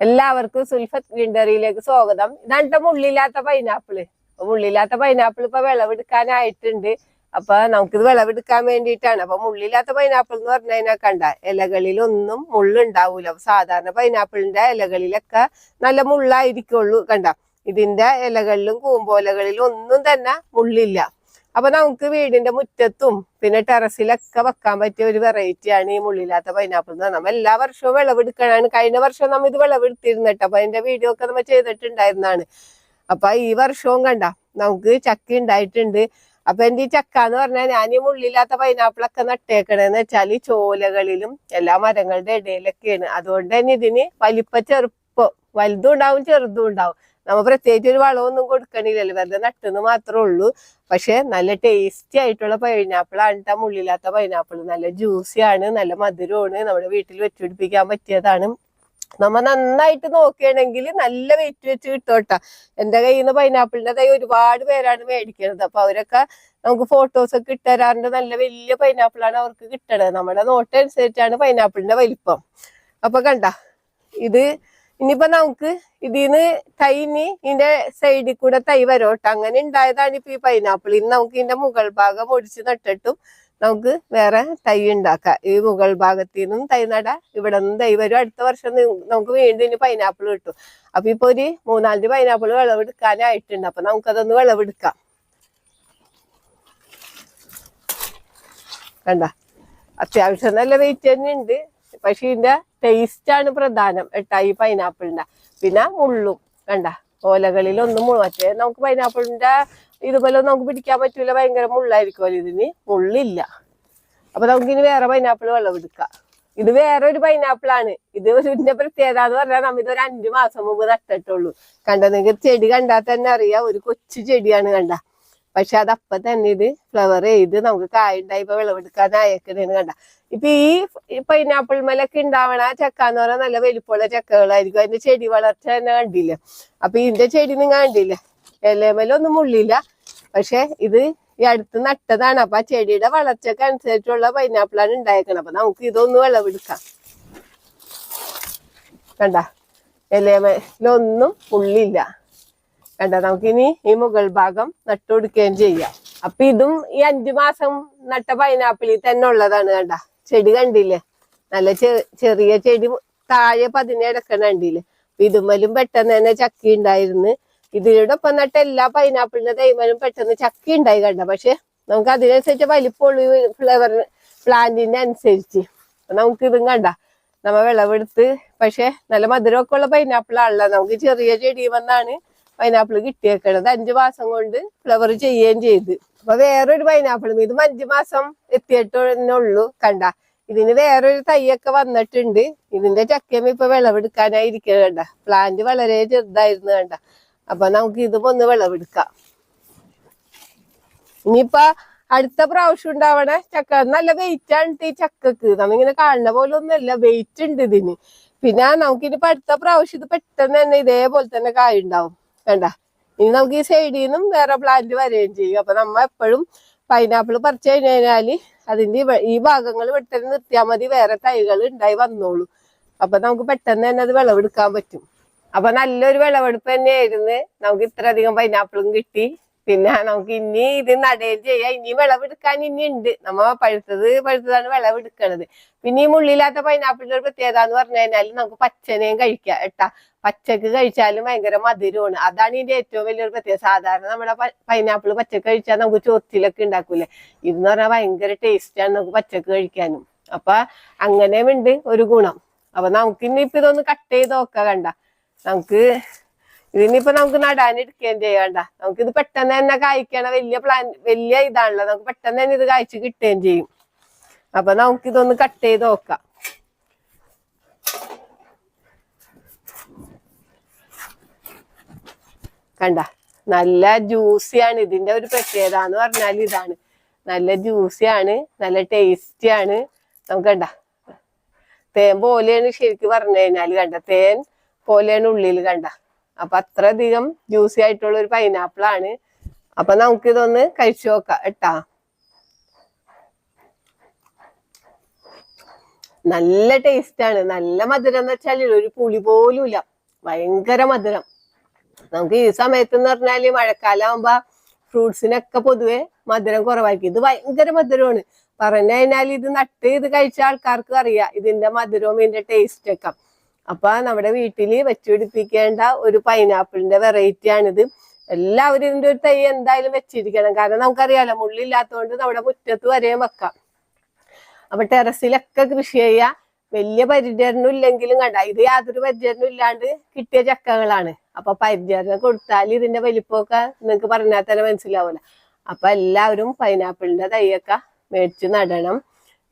എല്ലാവർക്കും സുൽഫത്ത് ഗ്രീൻഡറിയിലേക്ക് സ്വാഗതം. ഇതാണ് മുള്ളില്ലാത്ത പൈനാപ്പിൾ മുള്ളില്ലാത്ത പൈനാപ്പിൾ ഇപ്പൊ വിളവെടുക്കാനായിട്ടുണ്ട്. അപ്പൊ നമുക്കിത് വിളവെടുക്കാൻ വേണ്ടിയിട്ടാണ്. അപ്പൊ മുള്ളില്ലാത്ത പൈനാപ്പിൾ എന്ന് പറഞ്ഞു കഴിഞ്ഞാൽ കണ്ട? ഇലകളിലൊന്നും മുള്ളുണ്ടാവൂല. അപ്പൊ സാധാരണ പൈനാപ്പിളിന്റെ ഇലകളിലൊക്കെ നല്ല മുള്ളായിരിക്കുള്ളൂ കണ്ട? ഇതിന്റെ ഇലകളിലും കൂമ്പോലകളിലും ഒന്നും തന്നെ മുള്ളില്ല. അപ്പൊ നമുക്ക് വീടിന്റെ മുറ്റത്തും പിന്നെ ടെറസിലൊക്കെ വെക്കാൻ പറ്റിയ ഒരു വെറൈറ്റിയാണ് ഈ മുള്ളില്ലാത്ത പൈനാപ്പിൾ എന്ന് പറഞ്ഞാൽ എല്ലാ വർഷവും വിളവെടുക്കണാണ് കഴിഞ്ഞ വർഷം നമ്മൾ ഇത് വിളവെടുത്തിരുന്നിട്ട് അപ്പൊ അതിന്റെ വീഡിയോ ഒക്കെ നമ്മൾ ചെയ്തിട്ടുണ്ടായിരുന്നാണ്. അപ്പൊ ഈ വർഷവും കണ്ട നമുക്ക് ചക്ക ഉണ്ടായിട്ടുണ്ട്. അപ്പൊ എന്റെ ഈ ചക്ക എന്ന് പറഞ്ഞാൽ ഞാൻ ഈ മുള്ളില്ലാത്ത പൈനാപ്പിളൊക്കെ നട്ടേക്കണെന്ന് വെച്ചാൽ ഈ ചോലകളിലും എല്ലാ മരങ്ങളുടെ ഇടയിലൊക്കെയാണ്. അതുകൊണ്ട് തന്നെ ഇതിന് വലിപ്പ ചെറുപ്പം വലുതും ഉണ്ടാവും ചെറുതും ഉണ്ടാവും. നമ്മ പ്രത്യേകിച്ച് ഒരു വളമൊന്നും കൊടുക്കണില്ലല്ലോ. വെറുതെ നട്ടെന്ന് മാത്രമേ ഉള്ളൂ. പക്ഷെ നല്ല ടേസ്റ്റി ആയിട്ടുള്ള പൈനാപ്പിൾ ആണ് ട്ടാ മുള്ളില്ലാത്ത പൈനാപ്പിൾ നല്ല ജ്യൂസി ആണ് നല്ല മധുരമാണ്. നമ്മുടെ വീട്ടിൽ വെച്ചുപിടിപ്പിക്കാൻ പറ്റിയതാണ്. നമ്മ നന്നായിട്ട് നോക്കുകയാണെങ്കിൽ നല്ല വെയിറ്റ് വെച്ച് കിട്ടോട്ടാ എന്റെ കയ്യിൽ നിന്ന് പൈനാപ്പിളിന്റെ തൈ ഒരുപാട് പേരാണ് മേടിക്കുന്നത് അപ്പൊ അവരൊക്കെ നമുക്ക് ഫോട്ടോസ് ഒക്കെ ഇട്ടുതരാറുണ്ട് നല്ല വലിയ പൈനാപ്പിളാണ് അവർക്ക് കിട്ടണത്. നമ്മുടെ നോട്ട് അനുസരിച്ചാണ് പൈനാപ്പിളിന്റെ വലിപ്പം. അപ്പൊ കണ്ട ഇത് ഇനിയിപ്പോ നമുക്ക് ഇതിന്ന് തൈ ഇനി ഇതിന്റെ സൈഡിൽ കൂടെ തൈ വരോട്ടെ. അങ്ങനെ ഉണ്ടായതാണ് ഇപ്പൊ ഈ പൈനാപ്പിൾ ഇന്ന് നമുക്ക് ഇതിന്റെ മുകൾ ഭാഗം ഒടിച്ച് നട്ടിട്ടും നമുക്ക് വേറെ തൈ ഉണ്ടാക്കാം ഈ മുകൾ ഭാഗത്തു നിന്നും തൈ നട ഇവിടെ നിന്നും തൈ വരും. അടുത്ത വർഷം നമുക്ക് വീണ്ടും ഇനി പൈനാപ്പിൾ കിട്ടും. അപ്പൊ ഇപ്പൊ ഒരു മൂന്നാലഞ്ച് പൈനാപ്പിൾ വിളവെടുക്കാനായിട്ടുണ്ട്. അപ്പൊ നമുക്കതൊന്ന് വിളവെടുക്കാം. കണ്ട? അത്യാവശ്യം നല്ല വെയിറ്റ് തന്നെ ഉണ്ട് പക്ഷെ ഇതിന്റെ ടേസ്റ്റ് ആണ് പ്രധാനം. എട്ടായി പൈനാപ്പിളിന്റെ പിന്നെ മുള്ളും. കണ്ട? ഓലകളിലൊന്നും മറ്റേ നമുക്ക് പൈനാപ്പിളിന്റെ ഇതുപോലെ നമുക്ക് പിടിക്കാൻ പറ്റൂല. ഭയങ്കര മുള്ളായിരിക്കുമല്ലോ ഇതിന് മുള്ളില്ല. അപ്പൊ നമുക്കിനി വേറെ പൈനാപ്പിൾ വെള്ളമെടുക്കാം ഇത് വേറെ ഒരു പൈനാപ്പിൾ ആണ്. ഇത് ഒരു ഇതിന്റെ പ്രത്യേകത എന്ന് പറഞ്ഞാൽ നമ്മ ഇതൊരു അഞ്ചു മാസം മുമ്പ് നട്ടിട്ടുള്ളൂ. കണ്ട? നിങ്ങൾക്ക് ചെടി കണ്ടാൽ തന്നെ അറിയാം. ഒരു കൊച്ചു ചെടിയാണ് കണ്ട? പക്ഷെ അത് അപ്പൊ തന്നെ ഇത് ഫ്ലവർ ചെയ്ത് നമുക്ക് കായ ഉണ്ടായി ഇപ്പൊ വിളവെടുക്കാൻ അയക്കണേന്ന് കണ്ട? ഇപ്പൊ ഈ പൈനാപ്പിൾ മലൊക്കെ ഉണ്ടാവണ ചക്ക എന്ന് പറഞ്ഞാൽ നല്ല വലിപ്പമുള്ള ചക്കകളായിരിക്കും. അതിന്റെ ചെടി വളർച്ച തന്നെ കണ്ടില്ലേ? അപ്പൊ ഇതിന്റെ ചെടി നിങ്ങൾ കണ്ടില്ലേ? ഇലമലൊന്നും മുള്ളില്ല. പക്ഷെ ഇത് ഈ അടുത്ത് നട്ടതാണ്. അപ്പൊ ആ ചെടിയുടെ വളർച്ചക്ക് അനുസരിച്ചുള്ള പൈനാപ്പിളാണ് ഉണ്ടായേക്കണം അപ്പൊ നമുക്ക് ഇതൊന്ന് വിളവെടുക്കാം. കണ്ട? ഇലമേലൊന്നും മുള്ളില്ല. കണ്ട? നമുക്കിനി ഈ മുകൾ ഭാഗം നട്ടുകൊടുക്കുകയും ചെയ്യാം. അപ്പൊ ഇതും ഈ അഞ്ചു മാസം നട്ട പൈനാപ്പിളിൽ തന്നെ ഉള്ളതാണ് കണ്ട? ചെടി കണ്ടില്ലേ? നല്ല ചെറിയ ചെടി താഴെ പതിനെ ഇടക്കണ കണ്ടില്ലേ? ഇതുമലും പെട്ടെന്ന് തന്നെ ചക്കി ഉണ്ടായിരുന്നു. ഇതിനോടൊപ്പം നട്ട എല്ലാ പൈനാപ്പിളിന്റെ തൈമലും പെട്ടെന്ന് ചക്കി ഉണ്ടായി കണ്ട? പക്ഷെ നമുക്ക് അതിനനുസരിച്ച് വലിപ്പമുള്ളൂ ഫ്ലവർ പ്ലാന്റിന്റെ അനുസരിച്ച്. നമുക്ക് ഇതും കണ്ട. നമ്മ വിളവെടുത്ത് പക്ഷെ നല്ല മധുരമൊക്കെ ഉള്ള പൈനാപ്പിളാണല്ലോ നമുക്ക് ചെറിയ ചെടി വന്നാണ് പൈനാപ്പിൾ കിട്ടിയേക്കണത് അഞ്ചു മാസം കൊണ്ട് ഫ്ലവർ ചെയ്യുകയും ചെയ്ത്. അപ്പൊ വേറൊരു പൈനാപ്പിളും ഇതും അഞ്ചു മാസം എത്തിയിട്ടുള്ളൂ കണ്ട ഇതിന് വേറൊരു തൈയൊക്കെ വന്നിട്ടുണ്ട്. ഇതിന്റെ ചക്കയും ഇപ്പൊ വിളവെടുക്കാനായിരിക്കും കണ്ട. പ്ലാന്റ് വളരെ ചെറുതായിരുന്നു കണ്ട. അപ്പൊ നമുക്ക് ഇതും ഒന്ന് വിളവെടുക്കാം. ഇനിയിപ്പൊ അടുത്ത പ്രാവശ്യം ഉണ്ടാവണ ചക്ക നല്ല വെയിറ്റ് ആണ് ഈ ചക്കക്ക്. നമ്മിങ്ങനെ കാണുന്ന പോലെ ഒന്നുമല്ല വെയിറ്റ് ഉണ്ട് ഇതിന്. പിന്നെ നമുക്കിനിപ്പോ അടുത്ത പ്രാവശ്യം ഇത് പെട്ടെന്ന് തന്നെ ഇതേപോലെ തന്നെ കായ ഉണ്ടാവും വേണ്ട. ഇനി നമുക്ക് ഈ സൈഡിൽ നിന്നും വേറെ പ്ലാന്റ് വരികയും ചെയ്യും. അപ്പൊ നമ്മ എപ്പോഴും പൈനാപ്പിൾ പറിച്ചു കഴിഞ്ഞു അതിന്റെ ഈ ഭാഗങ്ങൾ പെട്ടെന്ന് നിർത്തിയാൽ മതി. വേറെ തൈകൾ ഉണ്ടായി വന്നോളൂ. അപ്പൊ നമുക്ക് പെട്ടെന്ന് തന്നെ അത് വിളവെടുക്കാൻ പറ്റും. അപ്പൊ നല്ലൊരു വിളവെടുപ്പ് തന്നെയായിരുന്നു. നമുക്ക് ഇത്രയധികം പൈനാപ്പിളും കിട്ടി. പിന്നെ നമുക്ക് ഇനി ഇത് നടയിൽ ചെയ്യാം. ഇനി വിളവെടുക്കാൻ ഇനി ഉണ്ട്. നമ്മ പഴുത്തത് പഴുത്തതാണ് വിളവെടുക്കണത്. പിന്നെ ഈ മുള്ളില്ലാത്ത പൈനാപ്പിളിന്റെ ഒരു പ്രത്യേകത എന്ന് പറഞ്ഞു കഴിഞ്ഞാൽ നമുക്ക് പച്ചനെയും കഴിക്കാം ഏട്ടാ പച്ചക്ക് കഴിച്ചാലും ഭയങ്കര മധുരമാണ്. അതാണ് ഇതിന്റെ ഏറ്റവും വലിയൊരു പ്രത്യേകത. സാധാരണ നമ്മുടെ പൈനാപ്പിൾ പച്ചക്ക് കഴിച്ചാൽ നമുക്ക് ചോത്തിലൊക്കെ ഉണ്ടാക്കൂലേ ഇതെന്ന് പറഞ്ഞാൽ ഭയങ്കര ടേസ്റ്റാണ് നമുക്ക് പച്ചക്ക് കഴിക്കാനും. അപ്പൊ അങ്ങനെയും ഉണ്ട് ഒരു ഗുണം. അപ്പൊ നമുക്ക് ഇനി ഇപ്പൊ ഇതൊന്ന് കട്ട് ചെയ്ത് നോക്കാം കണ്ട. നമുക്ക് ഇതിനിപ്പോ നമുക്ക് നടാൻ എടുക്കുകയും ചെയ്യണ്ട നമുക്ക് ഇത് പെട്ടെന്ന് തന്നെ കായ്ക്കണ വലിയ പ്ലാൻ വലിയ ഇതാണല്ലോ. നമുക്ക് പെട്ടെന്ന് തന്നെ ഇത് കായ്ച്ച് കിട്ടുകയും ചെയ്യും. അപ്പൊ നമുക്ക് ഇതൊന്ന് കട്ട് ചെയ്ത് നോക്കാം. കണ്ട? നല്ല ജ്യൂസിയാണ് ഇതിന്റെ ഒരു പ്രത്യേകത എന്ന് പറഞ്ഞാൽ ഇതാണ്. നല്ല ജ്യൂസിയാണ് നല്ല ടേസ്റ്റി ആണ്. നമുക്ക് കണ്ട? തേൻ പോലെയാണ് ശരിക്കും പറഞ്ഞു കഴിഞ്ഞാൽ കണ്ട. തേൻ പോലെയാണ് ഉള്ളിൽ കണ്ട. അപ്പൊ അത്രയധികം ജ്യൂസി ആയിട്ടുള്ള ഒരു പൈനാപ്പിൾ ആണ്. അപ്പൊ നമുക്ക് ഇതൊന്ന് കഴിച്ചു നോക്കാം കേട്ടാ. നല്ല ടേസ്റ്റ് ആണ്. നല്ല മധുരം എന്ന് വെച്ചാൽ ഒരു പുളി പോലും ഇല്ല. ഭയങ്കര മധുരം. നമുക്ക് ഈ സമയത്ത് എന്ന് പറഞ്ഞാൽ മഴക്കാലം ആവുമ്പോ ഫ്രൂട്ട്സിനൊക്കെ പൊതുവെ മധുരം കുറവായിരിക്കും. ഇത് ഭയങ്കര മധുരമാണ്. പറഞ്ഞു കഴിഞ്ഞാൽ ഇത് നട്ട് ഇത് കഴിച്ച ആൾക്കാർക്ക് അറിയാം. ഇതിന്റെ മധുരവും ഇതിന്റെ ടേസ്റ്റ് ഒക്കെ. അപ്പൊ നമ്മുടെ വീട്ടിൽ വെച്ചുപിടിപ്പിക്കേണ്ട ഒരു പൈനാപ്പിളിന്റെ വെറൈറ്റി ആണിത്. എല്ലാവരും ഇതിന്റെ ഒരു തൈ എന്തായാലും വെച്ചിരിക്കണം. കാരണം നമുക്കറിയാലോ മുള്ളില്ലാത്തതുകൊണ്ട് നമ്മുടെ മുറ്റത്ത് വരെയും വെക്കാം. അപ്പൊ ടെറസിലൊക്കെ കൃഷി ചെയ്യാ. വലിയ പരിചരണം ഇല്ലെങ്കിലും കണ്ട. ഇത് യാതൊരു പരിചരണം ഇല്ലാണ്ട് കിട്ടിയ ചക്കകളാണ്. അപ്പൊ പരിചരണം കൊടുത്താൽ ഇതിന്റെ വലിപ്പമൊക്കെ നിങ്ങൾക്ക് പറഞ്ഞാൽ തന്നെ മനസ്സിലാവൂല. അപ്പൊ എല്ലാവരും പൈനാപ്പിളിന്റെ തൈയൊക്കെ മേടിച്ച് നടണം.